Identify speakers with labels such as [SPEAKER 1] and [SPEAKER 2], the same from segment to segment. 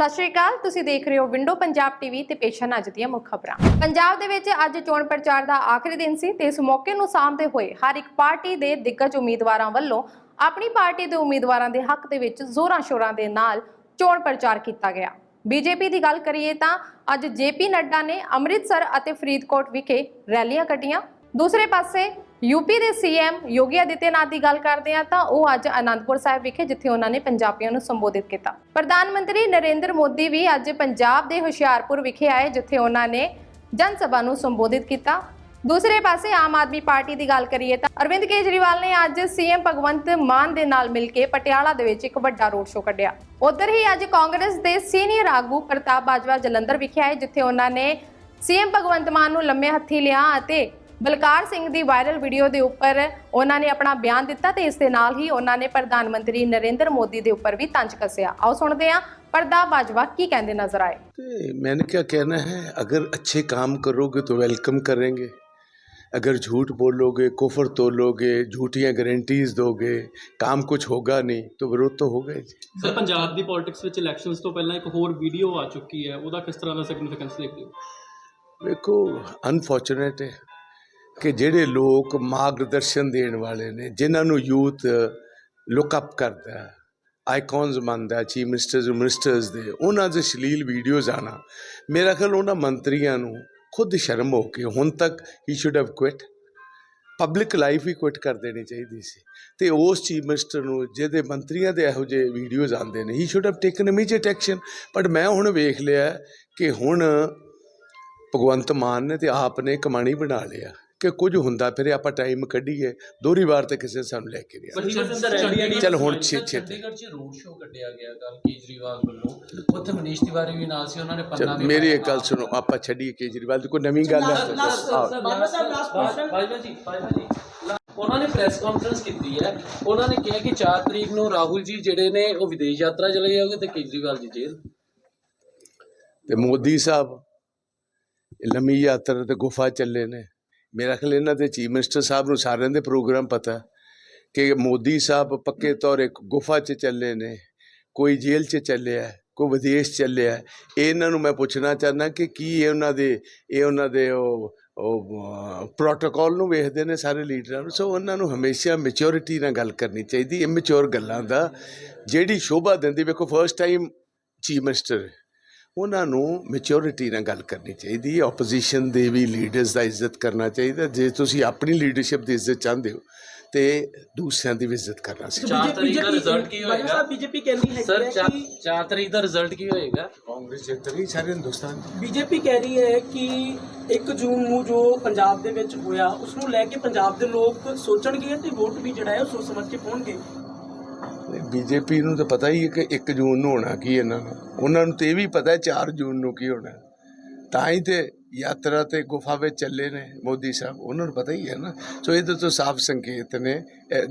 [SPEAKER 1] ਸਤਿ ਸ਼੍ਰੀ ਅਕਾਲ, ਤੁਸੀਂ ਦੇਖ ਰਹੇ ਹੋ ਵਿੰਡੋ ਪੰਜਾਬ ਟੀਵੀ ਤੇ ਪੇਸ਼ ਹਨ ਅੱਜ ਦੀਆਂ ਮੁੱਖ ਖਬਰਾਂ। ਪੰਜਾਬ ਦੇ ਵਿੱਚ ਅੱਜ ਚੋਣ ਪ੍ਰਚਾਰ ਦਾ ਆਖਰੀ ਦਿਨ ਸੀ ਤੇ ਇਸ ਮੌਕੇ ਨੂੰ ਸਾਹਮਣੇ ਹੋਏ ਹਰ ਇੱਕ ਪਾਰਟੀ ਦੇ ਦਿੱਗਜ ਉਮੀਦਵਾਰਾਂ ਵੱਲੋਂ ਆਪਣੀ ਪਾਰਟੀ ਦੇ ਉਮੀਦਵਾਰਾਂ ਦੇ ਹੱਕ ਦੇ ਵਿੱਚ ਜ਼ੋਰਾਂ ਸ਼ੋਰਾਂ ਦੇ ਨਾਲ ਚੋਣ ਪ੍ਰਚਾਰ ਕੀਤਾ ਗਿਆ। ਬੀਜੇਪੀ ਦੀ ਗੱਲ ਕਰੀਏ ਤਾਂ ਅੱਜ ਜੇਪੀ ਨੱਡਾ ਨੇ ਅੰਮ੍ਰਿਤਸਰ ਅਤੇ ਫਰੀਦਕੋਟ ਵਿਖੇ ਰੈਲੀਆਂ ਕੱਢੀਆਂ। ਦੂਸਰੇ ਪਾਸੇ ਯੂਪੀ ਦੇ ਸੀਐਮ ਯੋਗੀ ਆਦਿੱਤਿਆਨਾਥ ਦੀ ਗੱਲ ਕਰਦੇ ਆ ਤਾਂ ਉਹ ਅੱਜ ਅਨੰਦਪੁਰ ਸਾਹਿਬ ਵਿਖੇ, ਜਿੱਥੇ ਉਹਨਾਂ ਨੇ ਪੰਜਾਬੀਆਂ ਨੂੰ ਸੰਬੋਧਿਤ ਕੀਤਾ। ਪ੍ਰਧਾਨ ਮੰਤਰੀ ਨਰਿੰਦਰ ਮੋਦੀ ਵੀ ਅੱਜ ਪੰਜਾਬ ਦੇ ਹੁਸ਼ਿਆਰਪੁਰ ਵਿਖੇ ਆਏ, ਜਿੱਥੇ ਉਹਨਾਂ ਨੇ ਜਨ ਸਭਾ ਨੂੰ ਸੰਬੋਧਿਤ ਕੀਤਾ। ਦੂਸਰੇ ਪਾਸੇ ਆਮ ਆਦਮੀ ਪਾਰਟੀ ਦੀ ਗੱਲ ਕਰੀਏ ਤਾਂ ਅਰਵਿੰਦ ਕੇਜਰੀਵਾਲ ਨੇ ਅੱਜ ਸੀਐਮ ਭਗਵੰਤ ਮਾਨ ਦੇ ਨਾਲ ਮਿਲ ਕੇ ਪਟਿਆਲਾ ਦੇ ਵਿੱਚ ਇੱਕ ਵੱਡਾ ਰੋਡ ਸ਼ੋਅ ਕੱਢਿਆ। ਉਧਰ ਹੀ ਅੱਜ ਕਾਂਗਰਸ ਦੇ ਸੀਨੀਅਰ ਆਗੂ ਪ੍ਰਤਾਪ ਬਾਜਵਾ ਜਲੰਧਰ ਵਿਖੇ ਆਏ, ਜਿੱਥੇ ਉਹਨਾਂ ਨੇ ਸੀਐਮ ਭਗਵੰਤ ਮਾਨ ਨੂੰ ਲੰਮੇ ਹੱਥੀ ਲਿਆ ਅਤੇ ਬਲਕਾਰ ਸਿੰਘ ਦੀ ਵਾਇਰਲ ਵੀਡੀਓ ਦੇ ਉੱਪਰ ਉਹਨਾਂ ਨੇ ਆਪਣਾ ਬਿਆਨ ਦਿੱਤਾ ਤੇ ਇਸ ਦੇ ਨਾਲ ਹੀ ਉਹਨਾਂ ਨੇ ਪ੍ਰਧਾਨ ਮੰਤਰੀ ਨਰਿੰਦਰ ਮੋਦੀ ਦੇ ਉੱਪਰ ਵੀ ਤੰਜ ਕੱਸਿਆ ਆਓ ਸੁਣਦੇ ਹਾਂ ਪ੍ਰਤਾਪ ਬਾਜਵਾ ਕੀ ਕਹਿੰਦੇ ਨਜ਼ਰ ਆਏ
[SPEAKER 2] तो मैंने क्या कहना है अगर अच्छे काम करोगे तो वेलकम करेंगे अगर झूठ बोलोगे कुफर तोलोगे झूठियाँ गारंटीज दोगे काम कुछ होगा नहीं तो विरोध तो होगा ही जी
[SPEAKER 3] ਸਰ ਪੰਜਾਬ ਦੀ ਪੋਲਿਟਿਕਸ ਵਿੱਚ ਇਲੈਕਸ਼ਨਸ ਤੋਂ ਪਹਿਲਾਂ ਇੱਕ ਹੋਰ ਵੀਡੀਓ ਆ ਚੁੱਕੀ ਹੈ ਉਹਦਾ ਕਿਸ ਤਰ੍ਹਾਂ ਦਾ ਸਿਗਨੀਫੀਕੈਂਸ ਦੇਖਦੇ ਹੋ
[SPEAKER 2] ਵੇਖੋ ਅਨਫੋਰਚੂਨੇਟ ਹੈ ਕਿ ਜਿਹੜੇ ਲੋਕ ਮਾਰਗਦਰਸ਼ਨ ਦੇਣ ਵਾਲੇ ਨੇ, ਜਿਨ੍ਹਾਂ ਨੂੰ ਯੂਥ ਲੁੱਕ ਅਪ ਕਰਦਾ ਹੈ ਆਈਕਨਸ ਮੰਨਦਾ ਚੀਫ ਮਿਨਿਸਟਰਸ ਮਿਨਿਸਟਰਸ ਦੇ, ਉਹਨਾਂ ਦੇ ਸ਼ਲੀਲ ਵੀਡੀਓਜ਼ ਆਣਾ। ਮੇਰਾ ਖਿਆਲ ਉਹਨਾਂ ਮੰਤਰੀਆਂ ਨੂੰ ਖੁਦ ਸ਼ਰਮ ਹੋ ਕੇ ਹੁਣ ਤੱਕ he should have quit public life he quit ਕਰ ਦੇਣੀ ਚਾਹੀਦੀ ਸੀ। ਤੇ ਉਸ ਚੀਫ ਮਿਨਿਸਟਰ ਨੂੰ, ਜਿਹਦੇ ਮੰਤਰੀਆਂ ਦੇ ਇਹੋ ਜਿਹੇ ਵੀਡੀਓਜ਼ ਆਉਂਦੇ ਨੇ he should have taken immediate action but ਮੈਂ ਹੁਣ ਵੇਖ ਲਿਆ ਕਿ ਹੁਣ ਭਗਵੰਤ ਮਾਨ ਨੇ ਤੇ ਆਪ ਨੇ ਕਮਾਣੀ ਬਣਾ ਲਿਆ। ਕਿ ਕੁਝ ਹੁੰਦਾ ਫਿਰ ਆਪਾਂ ਟਾਈਮ ਕੱਢੀਏ ਦੋਹਰੀ ਵਾਰ ਤੇ ਕਿਸੇ ਨੇ ਸਾਨੂੰ ਲੈ ਕੇ ਨਹੀਂ ਆਇਆ।
[SPEAKER 3] ਬਟ ਹੀ ਵਾਸ ਰੈਲੀ
[SPEAKER 2] ਚੱਲ ਹੁਣ ਛੇ ਛੇ
[SPEAKER 4] ਚੰਡੀਗੜ੍ਹ 'ਚ ਰੋਡ ਸ਼ੋਅ ਕੱਢਿਆ ਗਿਆ ਕੱਲ ਕੇਜਰੀਵਾਲ ਵੱਲੋਂ ਉੱਥੇ ਮਨੀਸ਼ ਤਿਵਾਰੀ ਵੀ ਨਾਲ ਸੀ ਉਹਨਾਂ ਨੇ ਪੰਨਾ
[SPEAKER 2] ਚੱਲ
[SPEAKER 4] ਵੀ
[SPEAKER 2] ਮੇਰੀ
[SPEAKER 4] ਪਾਇਆ
[SPEAKER 2] ਇੱਕ ਗੱਲ ਸੁਣੋ ਆਪਾਂ ਛੱਡੀਏ ਕੇਜਰੀਵਾਲ ਦੀ ਕੋਈ ਨਵੀਂ ਗੱਲ ਹੈ ਤਾਂ ਦੱਸੋ। ਆਓ।
[SPEAKER 4] ਬਾਬਾ ਸਾਹਿਬ ਲਾਸਟ ਬਾਜਵਾ ਜੀ ਬਾਜਵਾ ਜੀ ਉਹਨਾਂ ਨੇ ਪ੍ਰੈਸ ਕਾਨਫਰੰਸ ਕੀਤੀ ਹੈ ਉਹਨਾਂ ਨੇ ਕਿਹਾ ਕਿ 4 ਤਰੀਕ ਨੂੰ ਰਾਹੁਲ ਜੀ ਜਿਹੜੇ ਨੇ ਉਹ ਵਿਦੇਸ਼ ਯਾਤਰਾ ਚਲੇ ਜਾਓਗੇ ਤੇ ਕੇਜਰੀਵਾਲ ਜੀ ਜੇਲ੍ਹ
[SPEAKER 2] ਤੇ ਮੋਦੀ ਸਾਹਿਬ ਇਹ ਲੰਮੀ ਯਾਤਰਾ ਤੇ ਗੁਫਾ ਚੱਲੇ ਨੇ ਮੇਰਾ ਖਿਆਲ ਇਹਨਾਂ ਦੇ ਚੀਫ ਮਿਨਿਸਟਰ ਸਾਹਿਬ ਨੂੰ ਸਾਰਿਆਂ ਦੇ ਪ੍ਰੋਗਰਾਮ ਪਤਾ ਕਿ ਮੋਦੀ ਸਾਹਿਬ ਪੱਕੇ ਤੌਰ ਇੱਕ ਗੁਫਾ 'ਚ ਚੱਲੇ ਨੇ, ਕੋਈ ਜੇਲ੍ਹ 'ਚ ਚੱਲਿਆ ਕੋਈ ਵਿਦੇਸ਼ ਚੱਲਿਆ ਇਹ ਇਹਨਾਂ ਨੂੰ ਮੈਂ ਪੁੱਛਣਾ ਚਾਹੁੰਦਾ ਕਿ ਕੀ ਇਹ ਉਹਨਾਂ ਦੇ, ਇਹ ਉਹਨਾਂ ਦੇ ਉਹ ਉਹ ਪ੍ਰੋਟੋਕਾਲ ਨੂੰ ਵੇਖਦੇ ਨੇ ਸਾਰੇ ਲੀਡਰਾਂ ਨੂੰ? ਸੋ ਉਹਨਾਂ ਨੂੰ ਹਮੇਸ਼ਾ ਮੈਚੁਰਿਟੀ ਨਾਲ ਗੱਲ ਕਰਨੀ ਚਾਹੀਦੀ ਇਮੈਚੁਰ ਗੱਲਾਂ ਦਾ। ਜਿਹੜੀ ਸ਼ੋਭਾ ਦਿੰਦੀ, ਵੇਖੋ ਫਰਸਟ ਟਾਈਮ ਚੀਫ ਮਿਨਿਸਟਰ ਉਹਨਾਂ ਨੂੰ ਮੈਚੁਰਿਟੀ ਨਾਲ ਗੱਲ ਕਰਨੀ ਚਾਹੀਦੀ ਹੈ ਆਪੋਜੀਸ਼ਨ ਦੇ ਵੀ ਲੀਡਰਸ ਦਾ ਇੱਜ਼ਤ ਕਰਨਾ ਚਾਹੀਦਾ ਜੇ ਤੁਸੀਂ ਆਪਣੀ ਲੀਡਰਸ਼ਿਪ ਦੀ ਇੱਜ਼ਤ ਚਾਹੁੰਦੇ ਹੋ ਤੇ ਦੂਸਰਿਆਂ ਦੀ ਵੀ ਇੱਜ਼ਤ ਕਰਨਾ ਸੀ
[SPEAKER 4] 4 ਤਰੀਕ ਦਾ ਰਿਜ਼ਲਟ ਕੀ ਹੋਏਗਾ?
[SPEAKER 5] ਸਾਹਿਬ ਬੀਜੇਪੀ ਕਹਿੰਦੀ ਹੈ
[SPEAKER 4] ਸਰ
[SPEAKER 5] ਕਿ
[SPEAKER 4] 4 ਤਰੀਕ ਦਾ ਰਿਜ਼ਲਟ ਕੀ ਹੋਏਗਾ?
[SPEAKER 2] ਕਾਂਗਰਸ ਜਿੱਤ ਗਈ ਸਾਰੇ ਹਿੰਦੁਸਤਾਨ।
[SPEAKER 5] ਬੀਜੇਪੀ ਕਹਿ ਰਹੀ ਹੈ ਕਿ 1 ਜੂਨ ਨੂੰ ਜੋ ਪੰਜਾਬ ਦੇ ਵਿੱਚ ਹੋਇਆ ਉਸ ਨੂੰ ਲੈ ਕੇ ਪੰਜਾਬ ਦੇ ਲੋਕ ਸੋਚਣਗੇ ਤੇ ਵੋਟ ਵੀ ਜਿਹੜਾ ਹੈ ਉਹ ਸੋਚ ਸਮਝ ਕੇ ਪਾਉਣਗੇ।
[SPEAKER 2] ਬੀਜੇਪੀ ਨੂੰ ਤਾਂ ਪਤਾ ਹੀ ਹੈ ਕਿ 1 ਜੂਨ ਨੂੰ ਹੋਣਾ ਕੀ ਇਹਨਾਂ ਨੂੰ। ਉਹਨਾਂ ਨੂੰ ਤੇ ਇਹ ਵੀ ਪਤਾ ਹੈ 4 ਜੂਨ ਨੂੰ ਕੀ ਹੋਣਾ। ਤਾਂ ਹੀ ਤੇ ਯਾਤਰਾ ਤੇ ਗੁਫਾ ਵਿੱਚ ਚੱਲੇ ਨੇ ਮੋਦੀ ਸਾਹਿਬ। ਉਹਨਾਂ ਨੂੰ ਪਤਾ ਹੀ ਹੈ ਨਾ। ਸੋ ਇਹਦੇ ਤੋਂ ਸਾਫ਼ ਸੰਕੇਤ ਨੇ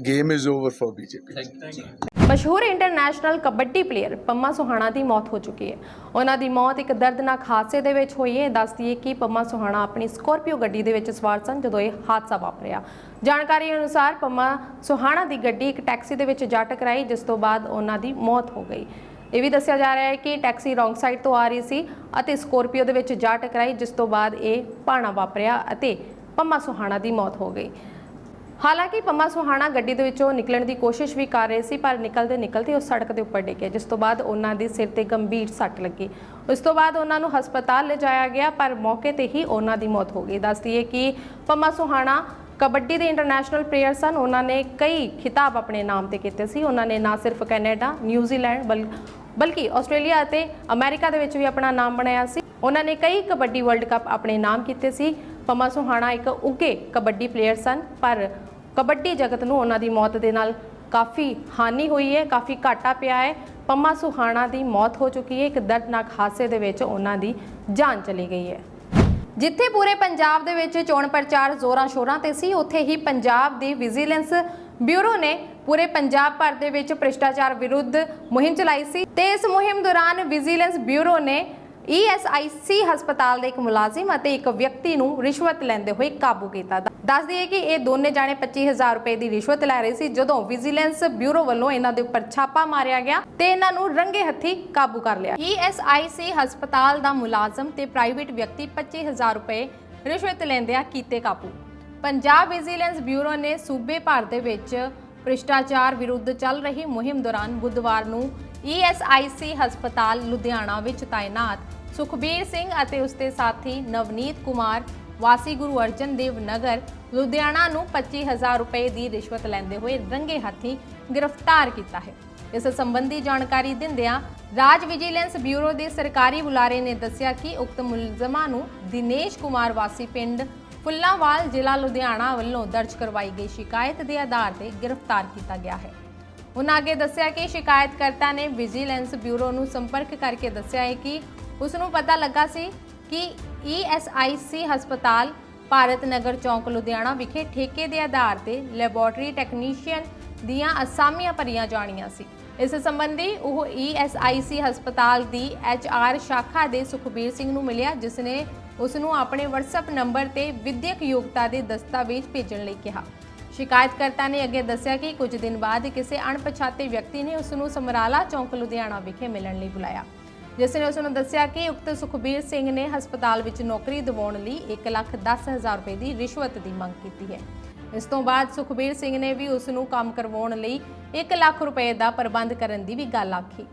[SPEAKER 2] game is over for BJP.
[SPEAKER 4] Thank you
[SPEAKER 1] ਮਸ਼ਹੂਰ ਇੰਟਰਨੈਸ਼ਨਲ ਕਬੱਡੀ ਪਲੇਅਰ ਪੰਮਾ ਸੁਹਾਣਾ ਦੀ ਮੌਤ ਹੋ ਚੁੱਕੀ ਹੈ। ਉਹਨਾਂ ਦੀ ਮੌਤ ਇੱਕ ਦਰਦਨਾਕ ਹਾਦਸੇ ਦੇ ਵਿੱਚ ਹੋਈ ਹੈ। ਦੱਸਦੀ ਹੈ ਕਿ ਪੰਮਾ ਸੁਹਾਣਾ ਆਪਣੀ ਸਕੋਰਪੀਓ ਗੱਡੀ ਦੇ ਵਿੱਚ ਸਵਾਰ ਸਨ ਜਦੋਂ ਇਹ ਹਾਦਸਾ ਵਾਪਰਿਆ। ਜਾਣਕਾਰੀ ਅਨੁਸਾਰ ਪੰਮਾ ਸੁਹਾਣਾ ਦੀ ਗੱਡੀ ਇੱਕ ਟੈਕਸੀ ਦੇ ਵਿੱਚ ਜਾ ਟਕਰਾਈ, ਜਿਸ ਤੋਂ ਬਾਅਦ ਉਹਨਾਂ ਦੀ ਮੌਤ ਹੋ ਗਈ। ਇਹ ਵੀ ਦੱਸਿਆ ਜਾ ਰਿਹਾ ਹੈ ਕਿ ਟੈਕਸੀ ਰੋਂਗ ਸਾਈਡ ਤੋਂ ਆ ਰਹੀ ਸੀ ਅਤੇ ਸਕੋਰਪੀਓ ਦੇ ਵਿੱਚ ਜਾ ਟਕਰਾਈ, ਜਿਸ ਤੋਂ ਬਾਅਦ ਇਹ ਭਾਣਾ ਵਾਪਰਿਆ ਅਤੇ ਪੰਮਾ ਸੁਹਾਣਾ ਦੀ ਮੌਤ ਹੋ ਗਈ। ਹਾਲਾਂਕਿ ਪੰਮਾ ਸੁਹਾਣਾ ਗੱਡੀ ਦੇ ਵਿੱਚੋਂ ਨਿਕਲਣ ਦੀ ਕੋਸ਼ਿਸ਼ ਵੀ ਕਰ ਰਹੇ ਸੀ, ਪਰ ਨਿਕਲਦੇ ਨਿਕਲਦੇ ਉਹ ਸੜਕ ਦੇ ਉੱਪਰ ਡਿੱਗੇ ਜਿਸ ਤੋਂ ਬਾਅਦ ਉਹਨਾਂ ਦੇ ਸਿਰ ਤੇ ਗੰਭੀਰ ਸੱਟ ਲੱਗੀ। ਉਸ ਤੋਂ ਬਾਅਦ ਉਹਨਾਂ ਨੂੰ ਹਸਪਤਾਲ ਲਿਜਾਇਆ ਗਿਆ, ਪਰ ਮੌਕੇ ਤੇ ਹੀ ਉਹਨਾਂ ਦੀ ਮੌਤ ਹੋ ਗਈ। ਦੱਸਦੀ ਹੈ ਕਿ ਪੰਮਾ ਸੁਹਾਣਾ ਕਬੱਡੀ ਦੇ ਇੰਟਰਨੈਸ਼ਨਲ ਪਲੇਅਰ ਸਨ। ਉਹਨਾਂ ਨੇ ਕਈ ਖਿਤਾਬ ਆਪਣੇ ਨਾਮ ਤੇ ਕੀਤੇ ਸੀ। ਉਹਨਾਂ ਨੇ ਨਾ ਸਿਰਫ ਕੈਨੇਡਾ, ਨਿਊਜ਼ੀਲੈਂਡ ਬਲ, ਬਲਕਿ ਆਸਟ੍ਰੇਲੀਆ ਅਤੇ ਅਮਰੀਕਾ ਦੇ ਵਿੱਚ ਵੀ ਆਪਣਾ ਨਾਮ ਬਣਾਇਆ ਸੀ। ਉਹਨਾਂ ਨੇ ਕਈ ਕਬੱਡੀ ਵਰਲਡ ਕੱਪ ਆਪਣੇ ਨਾਮ ਕੀਤੇ ਸੀ। ਪੰਮਾ ਸੁਹਾਣਾ ਇੱਕ ਉੱਘੇ ਕਬੱਡੀ ਪਲੇਅਰ ਸਨ, ਪਰ ਕਬੱਡੀ ਜਗਤ ਨੂੰ ਉਹਨਾਂ ਦੀ ਮੌਤ ਦੇ ਨਾਲ ਕਾਫੀ ਹਾਨੀ ਹੋਈ ਹੈ, ਕਾਫੀ ਘਾਟਾ ਪਿਆ ਹੈ। ਪੰਮਾ ਸੁਹਾਣਾ ਦੀ ਮੌਤ ਹੋ ਚੁੱਕੀ ਹੈ, ਇੱਕ ਦਰਦਨਾਕ ਹਾਦਸੇ ਦੇ ਵਿੱਚ ਉਹਨਾਂ ਦੀ ਜਾਨ ਚਲੀ ਗਈ ਹੈ। ਜਿੱਥੇ ਪੂਰੇ ਪੰਜਾਬ ਦੇ ਵਿੱਚ ਚੋਣ ਪ੍ਰਚਾਰ ਜ਼ੋਰਾਂ ਸ਼ੋਰਾਂ ਤੇ ਸੀ, ਉੱਥੇ ਹੀ ਪੰਜਾਬ ਦੀ ਵਿਜੀਲੈਂਸ ਬਿਊਰੋ ਨੇ ਪੂਰੇ ਪੰਜਾਬ ਭਰ ਦੇ ਵਿੱਚ ਭ੍ਰਿਸ਼ਟਾਚਾਰ ਵਿਰੁੱਧ ਮੁਹਿੰਮ ਚਲਾਈ ਸੀ ਤੇ ਇਸ ਮੁਹਿੰਮ ਦੌਰਾਨ ਵਿਜੀਲੈਂਸ ਬਿਊਰੋ ਨੇ ਈਐਸਆਈਸੀ ਹਸਪਤਾਲ ਦੇ ਇੱਕ ਮੁਲਾਜ਼ਮ ਅਤੇ ਇੱਕ ਵਿਅਕਤੀ ਨੂੰ ਰਿਸ਼ਵਤ ਲੈਂਦੇ ਹੋਏ ਕਾਬੂ ਕੀਤਾ। ਦੱਸ ਦਈਏ ਕਿ ਇਹ ਦੋਨੇ ਜਾਣੇ 25000 ਰੁਪਏ ਦੀ ਰਿਸ਼ਵਤ ਲੈ ਰਹੇ ਸੀ, ਜਦੋਂ ਵਿਜੀਲੈਂਸ ਬਿਊਰੋ ਵੱਲੋਂ ਇਹਨਾਂ ਦੇ ਉੱਪਰ ਛਾਪਾ ਮਾਰਿਆ ਗਿਆ ਤੇ ਇਹਨਾਂ ਨੂੰ ਰੰਗੇ ਹੱਥੀ ਕਾਬੂ ਕਰ ਲਿਆ। ਈਐਸਆਈਸੀ ਹਸਪਤਾਲ ਦਾ ਮੁਲਾਜ਼ਮ ਤੇ ਪ੍ਰਾਈਵੇਟ ਵਿਅਕਤੀ 25000 ਰੁਪਏ ਰਿਸ਼ਵਤ ਲੈਂਦਿਆਂ ਕੀਤੇ ਕਾਬੂ। ਪੰਜਾਬ ਵਿਜੀਲੈਂਸ ਬਿਊਰੋ ਨੇ ਸੂਬੇ ਭਰ ਦੇ ਵਿੱਚ ਭ੍ਰਿਸ਼ਟਾਚਾਰ ਵਿਰੁੱਧ ਚੱਲ ਰਹੀ ਮੁਹਿੰਮ ਦੌਰਾਨ ਬੁੱਧਵਾਰ ਨੂੰ ਈਐਸਆਈਸੀ ਹਸਪਤਾਲ ਲੁਧਿਆਣਾ ਵਿੱਚ ਤਾਇਨਾਤ ਸੁਖਬੀਰ ਸਿੰਘ ਅਤੇ ਉਸਦੇ ਸਾਥੀ ਨਵਨੀਤ ਕੁਮਾਰ, ਵਾਸੀ ਗੁਰੂ ਅਰਜਨ ਦੇਵ ਨਗਰ, ਲੁਧਿਆਣਾ ਨੂੰ 25000 ਰੁਪਏ ਦੀ ਰਿਸ਼ਵਤ ਲੈਂਦੇ ਹੋਏ ਰੰਗੇ ਹੱਥੀ ਗ੍ਰਿਫਤਾਰ ਕੀਤਾ ਹੈ। ਇਸ ਸੰਬੰਧੀ ਜਾਣਕਾਰੀ ਦਿੰਦਿਆਂ ਰਾਜ ਵਿਜੀਲੈਂਸ ਬਿਊਰੋ ਦੇ ਸਰਕਾਰੀ ਬੁਲਾਰੇ ਨੇ ਦੱਸਿਆ ਕਿ ਉਕਤ ਮੁਲਜ਼ਮਾਂ ਨੂੰ ਦਿਨੇਸ਼ ਕੁਮਾਰ ਵਾਸੀ ਪਿੰਡ ਫੁੱਲਾਂਵਾਲ ਜ਼ਿਲ੍ਹਾ ਲੁਧਿਆਣਾ ਵੱਲੋਂ ਦਰਜ ਕਰਵਾਈ ਗਈ ਸ਼ਿਕਾਇਤ ਦੇ ਆਧਾਰ ਤੇ ਗ੍ਰਿਫਤਾਰ ਕੀਤਾ ਗਿਆ ਹੈ। ਉਹਨਾਂ ਅੱਗੇ ਦੱਸਿਆ ਕਿ ਸ਼ਿਕਾਇਤਕਰਤਾ ਨੇ ਵਿਜੀਲੈਂਸ ਬਿਊਰੋ ਨੂੰ ਸੰਪਰਕ ਕਰਕੇ ਦੱਸਿਆ ਹੈ ਕਿ ਉਸ ਨੂੰ ਪਤਾ ਲੱਗਾ ਸੀ ਕਿ ਈਐਸਆਈਸੀ ਹਸਪਤਾਲ ਭਾਰਤ ਨਗਰ ਚੌਂਕ, ਲੁਧਿਆਣਾ ਵਿਖੇ ਠੇਕੇ ਦੇ ਆਧਾਰ ਤੇ ਲੈਬੋਰਟਰੀ ਟੈਕਨੀਸ਼ੀਅਨ ਦੀਆਂ ਅਸਾਮੀਆਂ ਭਰੀਆਂ ਜਾਣੀਆਂ ਸੀ। ਇਸ ਸੰਬੰਧੀ ਉਹ ਈਐਸਆਈਸੀ ਹਸਪਤਾਲ ਦੀ ਐਚਆਰ ਸ਼ਾਖਾ ਦੇ ਸੁਖਬੀਰ ਸਿੰਘ ਨੂੰ ਮਿਲਿਆ, ਜਿਸ ਨੇ ਉਸ ਨੂੰ ਆਪਣੇ WhatsApp ਨੰਬਰ ਤੇ ਵਿਦਿਅਕ ਯੋਗਤਾ ਦੇ ਦਸਤਾਵੇਜ਼ ਭੇਜਣ ਲਈ ਕਿਹਾ। ਸ਼ਿਕਾਇਤਕਰਤਾ ਨੇ ਅੱਗੇ ਦੱਸਿਆ ਕਿ ਕੁਝ ਦਿਨ ਬਾਅਦ ਕਿਸੇ ਅਣਪਛਾਤੇ ਵਿਅਕਤੀ ਨੇ ਉਸ ਨੂੰ ਸਮਰਾਲਾ ਚੌਂਕ ਲੁਧਿਆਣਾ ਵਿਖੇ ਮਿਲਣ ਲਈ ਬੁਲਾਇਆ ਜਿਸ ਨੇ ਉਸ ਨੂੰ ਦੱਸਿਆ ਕਿ ਉਕਤ ਸੁਖਬੀਰ ਸਿੰਘ ਨੇ ਹਸਪਤਾਲ ਵਿੱਚ ਨੌਕਰੀ ਦਿਵਾਉਣ ਲਈ 1,10,000 ਰੁਪਏ ਦੀ ਰਿਸ਼ਵਤ ਦੀ ਮੰਗ ਕੀਤੀ ਹੈ। ਇਸ ਤੋਂ ਬਾਅਦ ਸੁਖਬੀਰ ਸਿੰਘ ਨੇ ਵੀ ਉਸ ਨੂੰ ਕੰਮ ਕਰਵਾਉਣ ਲਈ 1 ਲੱਖ ਰੁਪਏ ਦਾ ਪ੍ਰਬੰਧ ਕਰਨ ਦੀ ਵੀ ਗੱਲ ਆਖੀ।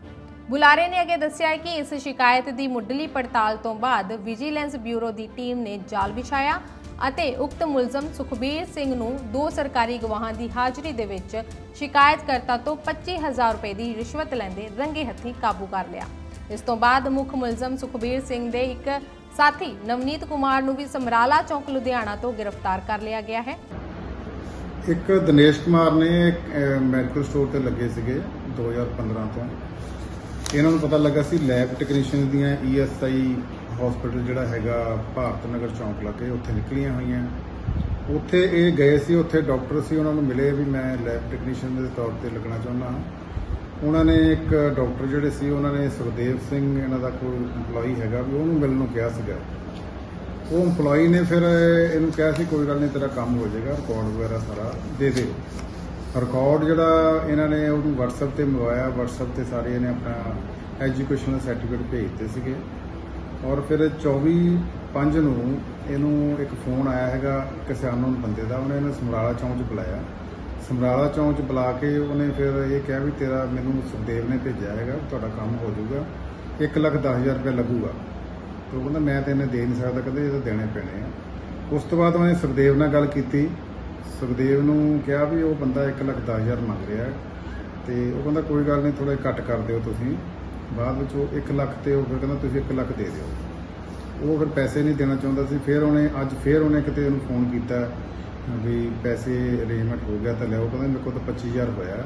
[SPEAKER 1] ਬੁਲਾਰੇ ਨੇ ਅੱਗੇ ਦੱਸਿਆ ਕਿ ਇਸ ਸ਼ਿਕਾਇਤ ਦੀ ਮੁੱਢਲੀ ਪੜਤਾਲ ਤੋਂ ਬਾਅਦ ਵਿਜੀਲੈਂਸ ਬਿਊਰੋ ਦੀ ਟੀਮ ਨੇ ਜਾਲ ਵਿਛਾਇਆ ਅਤੇ ਉਕਤ ਮੁਲਜ਼ਮ ਸੁਖਬੀਰ ਸਿੰਘ ਨੂੰ ਦੋ ਸਰਕਾਰੀ ਗਵਾਹਾਂ ਦੀ ਹਾਜ਼ਰੀ ਦੇ ਵਿੱਚ ਸ਼ਿਕਾਇਤਕਰਤਾ ਤੋਂ 25000 ਰੁਪਏ ਦੀ ਰਿਸ਼ਵਤ ਲੈਂਦੇ ਰੰਗੇ ਹੱਥੀਂ ਕਾਬੂ ਕਰ ਲਿਆ। ਇਸ ਤੋਂ ਬਾਅਦ ਮੁੱਖ ਮੁਲਜ਼ਮ ਸੁਖਬੀਰ ਸਿੰਘ ਦੇ ਇੱਕ ਸਾਥੀ ਨਵਨੀਤ ਕੁਮਾਰ ਨੂੰ ਵੀ ਸਮਰਾਲਾ ਚੌਂਕ ਲੁਧਿਆਣਾ ਤੋਂ ਗ੍ਰਿਫਤਾਰ ਕਰ ਲਿਆ ਗਿਆ ਹੈ।
[SPEAKER 6] ਇੱਕ ਦਿਨੇਸ਼ ਕੁਮਾਰ ਨੇ ਮੈਡੀਕਲ ਸਟੋਰ ਤੇ ਲੱਗੇ ਸੀਗੇ 2015 ਤੋਂ। ਇਹਨਾਂ ਨੂੰ ਪਤਾ ਲੱਗਾ ਸੀ ਲੈਬ ਟੈਕਨੀਸ਼ੀਅਨ ਦੀਆਂ ਈਐਸਆਈ ਹਸਪੀਟਲ ਜਿਹੜਾ ਹੈਗਾ ਭਾਰਤ ਨਗਰ ਚੌਂਕ ਲੱਗੇ, ਉੱਥੇ ਨਿਕਲੀਆਂ ਹੋਈਆਂ। ਉੱਥੇ ਇਹ ਗਏ ਸੀ, ਉੱਥੇ ਡਾਕਟਰ ਸੀ, ਉਹਨਾਂ ਨੂੰ ਮਿਲੇ ਵੀ ਮੈਂ ਲੈਬ ਟੈਕਨੀਸ਼ੀਅਨ ਦੇ ਤੌਰ ਤੇ ਲੱਗਣਾ ਚਾਹੁੰਦਾ ਹਾਂ। ਉਹਨਾਂ ਨੇ ਇੱਕ ਡਾਕਟਰ ਜਿਹੜੇ ਸੀ, ਉਹਨਾਂ ਨੇ ਸੁਖਦੇਵ ਸਿੰਘ ਇਹਨਾਂ ਦਾ ਕੋਈ EMPLOYE ਹੈਗਾ ਵੀ ਉਹਨੂੰ ਮਿਲਣ ਨੂੰ ਕਿਹਾ ਸੀਗਾ। ਉਹ EMPLOYE ਨੇ ਫਿਰ ਇਹਨੂੰ ਕਿਹਾ ਸੀ, ਕੋਈ ਗੱਲ ਨਹੀਂ, ਤੇਰਾ ਕੰਮ ਹੋ ਜਾਏਗਾ ਰਿਕਾਰਡ ਵਗੈਰਾ ਸਾਰਾ ਦੇ ਦੇ। ਰਿਕਾਰਡ ਜਿਹੜਾ ਇਹਨਾਂ ਨੇ ਉਹਨੂੰ WhatsApp ਤੇ ਮੰਗਵਾਇਆ, WhatsApp ਤੇ ਸਾਰੇ ਇਹਨੇ ਆਪਣਾ ਐਜੂਕੇਸ਼ਨਲ ਸਰਟੀਫਿਕੇਟ ਭੇਜਦੇ ਸੀਗੇ। ਔਰ ਫਿਰ 24 5 ਨੂੰ ਇਹਨੂੰ ਇੱਕ ਫੋਨ ਆਇਆ ਹੈਗਾ ਕਿਸੇ ਅਨਨੋਨ ਬੰਦੇ ਦਾ, ਉਹਨੇ ਇਹਨੂੰ ਸਮਰਾਲਾ ਚੌਂਕ 'ਚ ਬੁਲਾਇਆ। ਸਮਰਾਲਾ ਚੌਂਕ 'ਚ ਬੁਲਾ ਕੇ ਉਹਨੇ ਫਿਰ ਇਹ ਕਿਹਾ ਵੀ ਤੇਰਾ ਮੈਨੂੰ ਸੁਖਦੇਵ ਨੇ ਭੇਜਿਆ ਹੈਗਾ, ਤੁਹਾਡਾ ਕੰਮ ਹੋ ਜਾਊਗਾ 1 ਲੱਖ 10000 ਰੁਪਏ ਲੱਗੂਗਾ। ਤੇ ਉਹ ਕਹਿੰਦਾ, ਮੈਂ ਤੇ ਇਹਨੇ ਦੇ ਨਹੀਂ ਸਕਦਾ, ਕਹਿੰਦੇ ਇਹ ਤਾਂ ਦੇਣੇ ਪੈਣੇ ਆ। ਉਸ ਤੋਂ ਬਾਅਦ ਉਹਨੇ ਸੁਖਦੇਵ ਨਾਲ ਗੱਲ ਕੀਤੀ। ਸੁਖਦੇਵ ਨੂੰ ਕਿਹਾ ਵੀ ਉਹ ਬੰਦਾ 1 ਲੱਖ 10000 ਮੰਗ ਰਿਹਾ ਹੈ। ਤੇ ਉਹ ਕਹਿੰਦਾ, ਕੋਈ ਗੱਲ ਨਹੀਂ ਥੋੜਾ ਘੱਟ ਕਰ ਦਿਓ ਤੁਸੀਂ। ਬਾਅਦ ਵਿੱਚ ਉਹ 1 ਲੱਖ ਤੇ ਉਹ ਫਿਰ ਕਹਿੰਦਾ ਤੁਸੀਂ 1 ਲੱਖ ਦੇ ਦਿਓ। ਉਹ ਫਿਰ ਪੈਸੇ ਨਹੀਂ ਦੇਣਾ ਚਾਹੁੰਦਾ ਸੀ। ਫਿਰ ਉਹਨੇ ਅੱਜ ਫਿਰ ਉਹਨੇ ਕਿਤੇ ਉਹਨੂੰ ਫੋਨ ਕੀਤਾ ਵੀ ਪੈਸੇ ਅਰੇਂਜਮੈਂਟ ਹੋ ਗਿਆ ਤਾਂ ਲਿਆਓ ਕਹਿੰਦਾ ਮੇਰੇ ਕੋਲ ਤਾਂ 25000 ਹੋਇਆ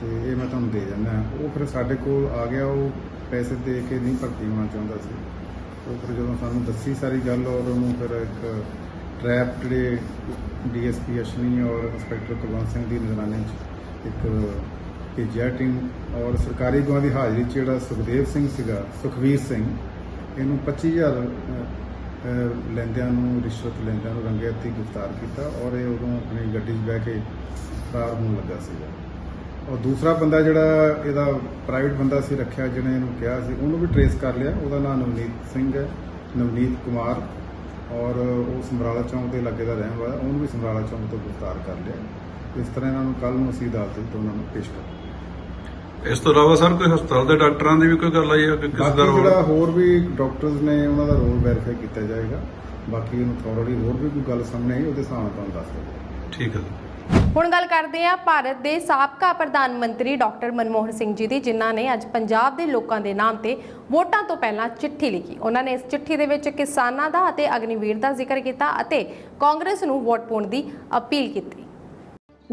[SPEAKER 6] ਤੇ ਇਹ ਮੈਂ ਤੁਹਾਨੂੰ ਦੇ ਜਾਂਦਾ ਉਹ ਫਿਰ ਸਾਡੇ ਕੋਲ ਆ ਗਿਆ। ਉਹ ਪੈਸੇ ਦੇ ਕੇ ਨਹੀਂ ਭਰਤੀ ਹੋਣਾ ਚਾਹੁੰਦਾ ਸੀ। ਉਹ ਫਿਰ ਜਦੋਂ ਸਾਨੂੰ ਦੱਸੀ ਸਾਰੀ ਗੱਲ ਔਰ ਉਹਨੂੰ ਫਿਰ ਇੱਕ ਟਰੈਪ ਜਿਹੜੇ ਡੀਐਸਪੀ ਅਸ਼ਨੀ ਔਰ ਇੰਸਪੈਕਟਰ ਕੁਲਵੰਤ ਸਿੰਘ ਦੀ ਨਿਗਰਾਨੀ 'ਚ ਇੱਕ ਭੇਜਿਆ ਟੀਮ ਔਰ ਸਰਕਾਰੀ ਗੁਆਂ ਦੀ ਹਾਜ਼ਰੀ 'ਚ ਜਿਹੜਾ ਸੁਖਦੇਵ ਸਿੰਘ ਸੀਗਾ ਸੁਖਵੀਰ ਸਿੰਘ ਇਹਨੂੰ 25000 ਅਹ, ਲੈਂਦਿਆਂ ਨੂੰ ਰਿਸ਼ਵਤ ਲੈਂਦਿਆਂ ਨੂੰ ਰੰਗੇ ਹੱਥੀਂ ਗ੍ਰਿਫਤਾਰ ਕੀਤਾ ਔਰ ਇਹ ਉਦੋਂ ਆਪਣੀ ਗੱਡੀ 'ਚ ਬਹਿ ਕੇ ਫਰਾਰ ਹੋਣ ਲੱਗਾ ਸੀਗਾ। ਔਰ ਦੂਸਰਾ ਬੰਦਾ ਜਿਹੜਾ ਇਹਦਾ ਪ੍ਰਾਈਵੇਟ ਬੰਦਾ ਸੀ ਰੱਖਿਆ ਜਿਹਨੇ ਇਹਨੂੰ ਕਿਹਾ ਸੀ ਉਹਨੂੰ ਵੀ ਟਰੇਸ ਕਰ ਲਿਆ। ਉਹਦਾ ਨਾਮ ਨਵਨੀਤ ਸਿੰਘ ਹੈ ਨਵਨੀਤ ਕੁਮਾਰ। ਔਰ ਉਹ ਸਮਰਾਲਾ ਚੌਂਕ ਦੇ ਲਾਗੇ ਦਾ ਰਹਿਣ ਵਾਲਾ ਉਹਨੂੰ ਵੀ ਸਮਰਾਲਾ ਚੌਂਕ ਤੋਂ ਗ੍ਰਿਫਤਾਰ ਕਰ ਲਿਆ। ਇਸ ਤਰ੍ਹਾਂ ਇਹਨਾਂ ਨੂੰ ਕੱਲ ਨੂੰ ਅਸੀਂ ਅਦਾਲਤ ਤੋਂ ਉਹਨਾਂ ਨੂੰ ਪੇਸ਼ ਕਰਾਂਗੇ।
[SPEAKER 7] ਇਸ ਤੋਂ ਇਲਾਵਾ ਸਰ ਕੋਈ ਹਸਪਤਾਲ ਦੇ ਡਾਕਟਰਾਂ ਦੀ ਵੀ ਕੋਈ ਗੱਲ ਆਈ ਹੈ ਕਿ ਕਿਸ ਦਾ
[SPEAKER 6] ਬਾਕੀ
[SPEAKER 7] ਰੋਲ?
[SPEAKER 6] ਜਿਹੜਾ ਹੋਰ ਵੀ ਡਾਕਟਰਸ ਨੇ ਉਹਨਾਂ ਦਾ ਰੋਲ ਵੈਰੀਫਾਈ ਕੀਤਾ ਜਾਏਗਾ। ਬਾਕੀ ਇਹਨੂੰ ਥੋੜੀ ਹੋਰ ਵੀ ਕੋਈ ਗੱਲ ਸਾਹਮਣੇ ਆਈ ਉਹਦੇ ਹਿਸਾਬ ਨਾਲ ਤੁਹਾਨੂੰ ਦੱਸ ਦਿਆਂਗੇ।
[SPEAKER 7] ਠੀਕ ਹੈ।
[SPEAKER 1] ਹੁਣ ਗੱਲ ਕਰਦੇ ਹਾਂ ਭਾਰਤ ਦੇ ਸਾਬਕਾ ਪ੍ਰਧਾਨ ਮੰਤਰੀ ਡਾਕਟਰ ਮਨਮੋਹਨ ਸਿੰਘ ਜੀ ਦੀ ਜਿਨ੍ਹਾਂ ਨੇ ਅੱਜ ਪੰਜਾਬ ਦੇ ਲੋਕਾਂ ਦੇ ਨਾਮ ਤੇ ਵੋਟਾਂ ਤੋਂ ਪਹਿਲਾਂ ਚਿੱਠੀ ਲਿਖੀ। ਉਹਨਾਂ ਨੇ ਇਸ ਚਿੱਠੀ ਦੇ ਵਿੱਚ ਕਿਸਾਨਾਂ ਦਾ ਅਤੇ ਅਗਨੀਵੀਰ ਦਾ ਜ਼ਿਕਰ ਕੀਤਾ ਅਤੇ ਕਾਂਗਰਸ ਨੂੰ ਵੋਟ ਪਾਉਣ ਦੀ ਅਪੀਲ ਕੀਤੀ।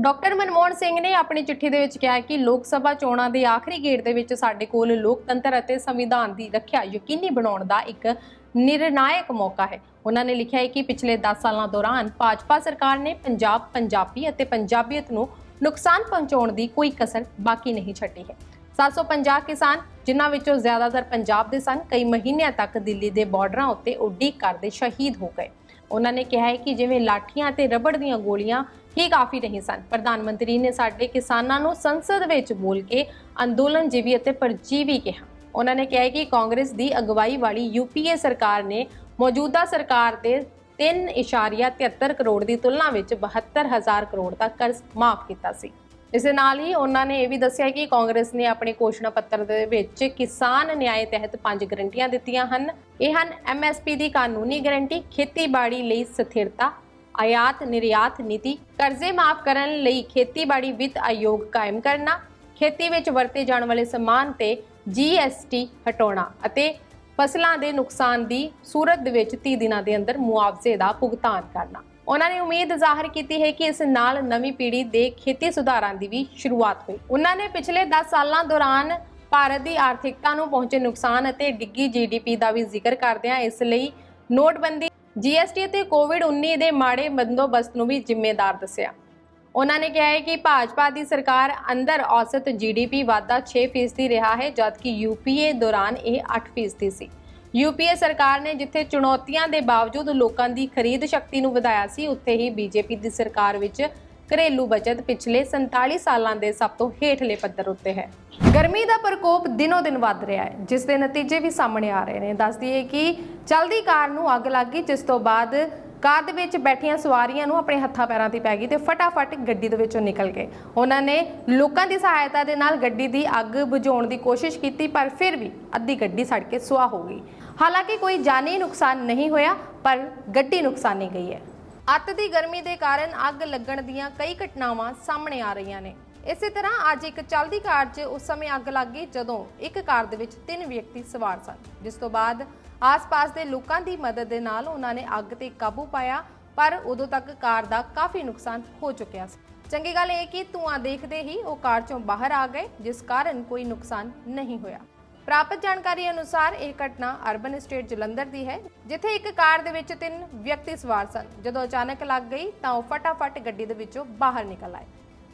[SPEAKER 1] ਡਾਕਟਰ ਮਨਮੋਹਨ ਸਿੰਘ ਨੇ ਆਪਣੀ ਚਿੱਠੀ ਦੇ ਵਿੱਚ ਕਿਹਾ ਕਿ ਲੋਕ ਸਭਾ ਚੋਣਾਂ ਦੇ ਆਖਰੀ ਗੇੜ ਦੇ ਵਿੱਚ ਸਾਡੇ ਕੋਲ ਲੋਕਤੰਤਰ ਅਤੇ ਸੰਵਿਧਾਨ ਦੀ ਰੱਖਿਆ ਯਕੀਨੀ ਬਣਾਉਣ ਦਾ ਇੱਕ ਨਿਰਣਾਇਕ ਮੌਕਾ ਹੈ। ਉਹਨਾਂ ਨੇ ਲਿਖਿਆ ਹੈ ਕਿ ਪਿਛਲੇ 10 ਸਾਲਾਂ ਦੌਰਾਨ ਭਾਜਪਾ ਸਰਕਾਰ ਨੇ ਪੰਜਾਬ ਪੰਜਾਬੀ ਅਤੇ ਪੰਜਾਬੀਅਤ ਨੂੰ ਨੁਕਸਾਨ ਪਹੁੰਚਾਉਣ ਦੀ ਕੋਈ ਕਸਰ ਬਾਕੀ ਨਹੀਂ ਛੱਡੀ ਹੈ। 750 ਕਿਸਾਨ, ਜਿਨ੍ਹਾਂ ਵਿੱਚੋਂ ਜ਼ਿਆਦਾਤਰ ਪੰਜਾਬ ਦੇ ਸਨ, ਕਈ ਮਹੀਨਿਆਂ ਤੱਕ ਦਿੱਲੀ ਦੇ ਬਾਰਡਰਾਂ ਉੱਤੇ ਉਡੀਕ ਕਰਦੇ ਸ਼ਹੀਦ ਹੋ ਗਏ। ਉਹਨਾਂ ਨੇ ਕਿਹਾ ਹੈ ਕਿ ਜਿਵੇਂ ਲਾਠੀਆਂ ਤੇ ਰਬੜ ਦੀਆਂ ਗੋਲੀਆਂ ਹੀ ਕਾਫੀ ਨਹੀਂ ਸਨ। ਪ੍ਰਧਾਨ ਮੰਤਰੀ ਨੇ ਸਾਡੇ ਕਿਸਾਨਾਂ ਨੂੰ ਸੰਸਦ ਵਿੱਚ ਬੋਲ ਕੇ ਅੰਦੋਲਨ ਜੀਵੀ ਅਤੇ ਪਰਜੀਵੀ ਕਿਹਾ। ਉਹਨਾਂ ਨੇ ਕਿਹਾ ਕਿ ਕਾਂਗਰਸ ਦੀ ਅਗਵਾਈ ਵਾਲੀ ਯੂਪੀਏ ਸਰਕਾਰ ਨੇ ਮੌਜੂਦਾ ਸਰਕਾਰ ਤੇ 3.73 ਕਰੋੜ ਦੀ ਤੁਲਨਾ ਵਿੱਚ 72000 ਕਰੋੜ ਦਾ ਕਰਜ਼ ਮਾਫ ਕੀਤਾ ਸੀ। ਇਸ ਦੇ ਨਾਲ ਹੀ ਉਹਨਾਂ ਨੇ ਇਹ ਵੀ ਦੱਸਿਆ ਕਿ ਕਾਂਗਰਸ ਨੇ ਆਪਣੇ ਘੋਸ਼ਣਾ ਪੱਤਰ ਦੇ ਵਿੱਚ ਕਿਸਾਨ ਨਿਆਂ ਤਹਿਤ ਪੰਜ ਗਰੰਟੀਆਂ ਦਿੱਤੀਆਂ ਹਨ। ਇਹ ਹਨ ਐਮਐਸਪੀ ਦੀ ਕਾਨੂੰਨੀ ਗਰੰਟੀ, ਖੇਤੀਬਾੜੀ ਲਈ ਸਥਿਰਤਾ ਆਯਾਤ, ਨਿਰਯਾਤ ਨੀਤੀ, ਕਰਜ਼ੇ ਮਾਫ ਕਰਨ ਲਈ ਖੇਤੀਬਾੜੀ ਵਿੱਤ ਆਯੋਗ ਕਾਇਮ ਕਰਨਾ, ਖੇਤੀ ਵਿੱਚ ਵਰਤੇ ਜਾਣ ਵਾਲੇ ਸਮਾਨ ਤੇ ਜੀਐਸਟੀ ਹਟਾਉਣਾ ਅਤੇ ਫਸਲਾਂ ਦੇ ਨੁਕਸਾਨ ਦੀ ਸੂਰਤ ਦੇ ਵਿੱਚ 30 ਦਿਨਾਂ ਦੇ ਅੰਦਰ ਮੁਆਵਜ਼ੇ ਦਾ ਭੁਗਤਾਨ ਕਰਨਾ। ਉਹਨਾਂ ਨੇ ਉਮੀਦ ਜ਼ਾਹਰ ਕੀਤੀ ਹੈ ਕਿ ਇਸ ਨਾਲ ਨਵੀਂ ਪੀੜ੍ਹੀ ਦੇ ਖੇਤੀ ਸੁਧਾਰਾਂ ਦੀ ਵੀ ਸ਼ੁਰੂਆਤ ਹੋਈ। ਉਹਨਾਂ ਨੇ ਪਿਛਲੇ 10 ਸਾਲਾਂ ਦੌਰਾਨ ਭਾਰਤ ਦੀ ਆਰਥਿਕਤਾ ਨੂੰ ਪਹੁੰਚੇ ਨੁਕਸਾਨ ਅਤੇ ਡਿੱਗੀ ਜੀਡੀਪੀ ਦਾ ਵੀ ਜ਼ਿਕਰ ਕਰਦਿਆਂ ਇਸ ਲਈ ਨੋਟਬੰਦੀ ਜੀਐਸਟੀ ਅਤੇ ਕੋਵਿਡ-19 ਦੇ ਮਾੜੇ ਬੰਦੋਬਸਤ ਨੂੰ ਵੀ ਜ਼ਿੰਮੇਦਾਰ ਦੱਸਿਆ। ਉਹਨਾਂ ਨੇ ਕਿਹਾ ਹੈ ਕਿ ਭਾਜਪਾ ਦੀ ਸਰਕਾਰ ਅੰਦਰ ਔਸਤ ਜੀਡੀਪੀ ਵਾਧਾ 6% ਰਿਹਾ ਹੈ, ਜਦਕਿ ਯੂਪੀਏ ਦੌਰਾਨ ਇਹ 8% ਸੀ। ਯੂਪੀਏ ਸਰਕਾਰ ਨੇ ਜਿੱਥੇ ਚੁਣੌਤੀਆਂ ਦੇ ਬਾਵਜੂਦ ਲੋਕਾਂ ਦੀ ਖਰੀਦ ਸ਼ਕਤੀ ਨੂੰ ਵਧਾਇਆ ਸੀ, ਉੱਥੇ ਹੀ ਬੀਜੇਪੀ ਦੀ ਸਰਕਾਰ ਵਿੱਚ ਘਰੇਲੂ ਬਚਤ ਪਿਛਲੇ 47 ਸਾਲਾਂ ਦੇ ਸਭ ਤੋਂ ਹੇਠਲੇ ਪੱਧਰ ਉੱਤੇ ਹੈ। ਗਰਮੀ ਦਾ ਪ੍ਰਕੋਪ ਦਿਨੋ ਦਿਨ ਵੱਧ ਰਿਹਾ ਹੈ, ਜਿਸ ਦੇ ਨਤੀਜੇ ਵੀ ਸਾਹਮਣੇ ਆ ਰਹੇ ਨੇ। ਦੱਸ ਦਈਏ ਕਿ ਚਲਦੀ ਕਾਰ ਨੂੰ ਅੱਗ ਲੱਗ ਗਈ, ਜਿਸ ਤੋਂ ਬਾਅਦ ਕਾਰ ਦੇ ਵਿੱਚ ਬੈਠੀਆਂ ਸਵਾਰੀਆਂ ਨੂੰ ਆਪਣੇ ਹੱਥਾਂ ਪੈਰਾਂ ਤੇ ਪੈ ਗਈ ਤੇ ਫਟਾਫਟ ਗੱਡੀ ਦੇ ਵਿੱਚੋਂ ਨਿਕਲ ਗਏ। ਉਹਨਾਂ ਨੇ ਲੋਕਾਂ ਦੀ ਸਹਾਇਤਾ ਦੇ ਨਾਲ ਗੱਡੀ ਦੀ ਅੱਗ ਬੁਝਾਉਣ ਦੀ ਕੋਸ਼ਿਸ਼ ਕੀਤੀ, ਪਰ ਫਿਰ ਵੀ ਅੱਧੀ ਗੱਡੀ ਸੜ ਕੇ ਸੁਆਹ ਹੋ ਗਈ। ਹਾਲਾਂਕਿ ਕੋਈ ਜਾਨੀ ਨੁਕਸਾਨ ਨਹੀਂ ਹੋਇਆ, ਪਰ ਗੱਡੀ ਨੁਕਸਾਨੀ ਗਈ ਹੈ। ਅੱਤ ਦੀ ਗਰਮੀ ਦੇ ਕਾਰਨ ਅੱਗ ਲੱਗਣ ਦੀਆਂ ਕਈ ਘਟਨਾਵਾਂ ਸਾਹਮਣੇ ਆ ਰਹੀਆਂ ਨੇ। ਇਸੇ ਤਰ੍ਹਾਂ ਅੱਜ ਇੱਕ ਚਲਦੀ ਕਾਰ 'ਚ ਉਸ ਸਮੇਂ ਅੱਗ ਲੱਗ ਗਈ ਜਦੋਂ ਇੱਕ ਕਾਰ ਦੇ ਵਿੱਚ ਤਿੰਨ ਵਿਅਕਤੀ ਸਵਾਰ ਸਨ, ਜਿਸ ਤੋਂ ਬਾਅਦ ਆਸ-ਪਾਸ ਦੇ ਲੋਕਾਂ ਦੀ ਮਦਦ ਦੇ ਨਾਲ ਉਹਨਾਂ ਨੇ ਅੱਗ ਤੇ ਕਾਬੂ ਪਾਇਆ, ਪਰ ਉਦੋਂ ਤੱਕ ਕਾਰ ਦਾ ਕਾਫੀ ਨੁਕਸਾਨ ਹੋ ਚੁੱਕਿਆ ਸੀ। ਚੰਗੀ ਗੱਲ ਇਹ ਕਿ ਧੂਆਂ ਦੇਖਦੇ ਹੀ ਉਹ ਕਾਰ 'ਚੋਂ ਬਾਹਰ ਆ ਗਏ, ਜਿਸ ਕਾਰਨ ਕੋਈ ਨੁਕਸਾਨ ਨਹੀਂ ਹੋਇਆ। ਪ੍ਰਾਪਤ ਜਾਣਕਾਰੀ ਅਨੁਸਾਰ ਇਹ ਘਟਨਾ ਅਰਬਨ ਸਟੇਟ ਜਲੰਧਰ ਦੀ ਹੈ, ਜਿੱਥੇ ਇੱਕ ਕਾਰ ਦੇ ਵਿੱਚ ਤਿੰਨ ਵਿਅਕਤੀ ਸਵਾਰ ਸਨ। ਜਦੋਂ ਅਚਾਨਕ ਲੱਗ ਗਈ, ਤਾਂ ਉਹ ਫਟਾਫਟ ਗੱਡੀ ਦੇ ਵਿੱਚੋਂ ਬਾਹਰ ਨਿਕਲ ਆਏ।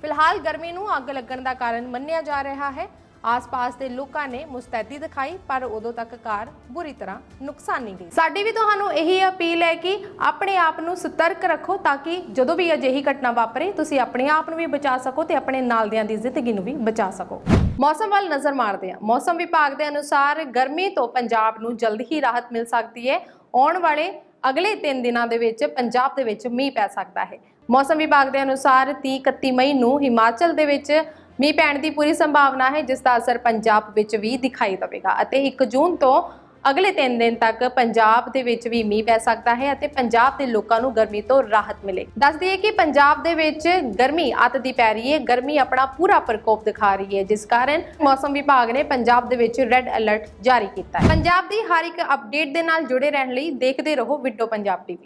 [SPEAKER 1] ਫਿਲਹਾਲ ਗਰਮੀ ਨੂੰ ਅੱਗ ਲੱਗਣ ਦਾ ਕਾਰਨ ਮੰਨਿਆ ਜਾ ਰਿਹਾ ਹੈ। ਆਸ-ਪਾਸ ਦੇ ਲੋਕਾਂ ਨੇ ਮੁਸਤੈਦੀ ਦਿਖਾਈ, ਪਰ ਉਦੋਂ ਤੱਕ ਕਾਰ ਬੁਰੀ ਤਰ੍ਹਾਂ ਨੁਕਸਾਨੀ ਗਈ। ਸਾਡੀ ਵੀ ਤੁਹਾਨੂੰ ਇਹੀ ਅਪੀਲ ਹੈ ਕਿ ਆਪਣੇ ਆਪ ਨੂੰ ਸਤਰਕ ਰੱਖੋ, ਤਾਂ ਕਿ ਜਦੋਂ ਵੀ ਅਜਿਹੀ ਘਟਨਾ ਵਾਪਰੇ, ਤੁਸੀਂ ਆਪਣੇ ਆਪ ਨੂੰ ਵੀ ਬਚਾ ਸਕੋ ਤੇ ਆਪਣੇ ਨਾਲ ਦਿਆਂ ਦੀ ਜ਼ਿੰਦਗੀ ਨੂੰ ਵੀ ਬਚਾ ਸਕੋ। ਮੌਸਮ ਵੱਲ ਨਜ਼ਰ ਮਾਰਦੇ ਹਾਂ। ਮੌਸਮ ਵਿਭਾਗ ਦੇ ਅਨੁਸਾਰ ਗਰਮੀ ਤੋਂ ਪੰਜਾਬ ਨੂੰ ਜਲਦ ਹੀ ਰਾਹਤ ਮਿਲ ਸਕਦੀ ਹੈ। ਆਉਣ ਵਾਲੇ ਅਗਲੇ 3 ਦਿਨਾਂ ਦੇ ਵਿੱਚ ਪੰਜਾਬ ਦੇ ਵਿੱਚ ਮੀਂਹ ਪੈ ਸਕਦਾ ਹੈ। ਮੌਸਮ ਵਿਭਾਗ ਦੇ ਅਨੁਸਾਰ 30 31 ਮਈ ਨੂੰ ਹਿਮਾਚਲ ਦੇ ਵਿੱਚ ਮੀਂਹ ਪੈਣ ਦੀ ਪੂਰੀ ਸੰਭਾਵਨਾ ਹੈ, ਜਿਸ ਦਾ ਅਸਰ ਪੰਜਾਬ ਵਿੱਚ ਵੀ ਦਿਖਾਈ ਦੇਵੇਗਾ ਅਤੇ 1 ਜੂਨ ਤੋਂ ਅਗਲੇ 3 ਦਿਨ ਤੱਕ ਪੰਜਾਬ ਦੇ ਵਿੱਚ ਵੀ ਮੀਂਹ ਪੈ ਸਕਦਾ ਹੈ ਅਤੇ ਪੰਜਾਬ ਦੇ ਲੋਕਾਂ ਨੂੰ ਗਰਮੀ ਤੋਂ ਰਾਹਤ ਮਿਲੇ। ਦੱਸ ਦਈਏ ਕਿ ਪੰਜਾਬ ਦੇ ਵਿੱਚ ਗਰਮੀ ਅੱਤ ਦੀ ਪੈ ਰਹੀ ਹੈ। ਗਰਮੀ ਆਪਣਾ ਪੂਰਾ ਪ੍ਰਕੋਪ ਦਿਖਾ ਰਹੀ ਹੈ, ਜਿਸ ਕਾਰਨ ਮੌਸਮ ਵਿਭਾਗ ਨੇ ਪੰਜਾਬ ਦੇ ਵਿੱਚ ਰੈੱਡ ਅਲਰਟ ਜਾਰੀ ਕੀਤਾ ਹੈ। ਪੰਜਾਬ ਦੀ ਹਰ ਇੱਕ ਅਪਡੇਟ ਦੇ ਨਾਲ ਜੁੜੇ ਰਹਿਣ ਲਈ ਦੇਖਦੇ ਰਹੋ ਵਿਡੋ ਪੰਜਾਬ ਟੀਵੀ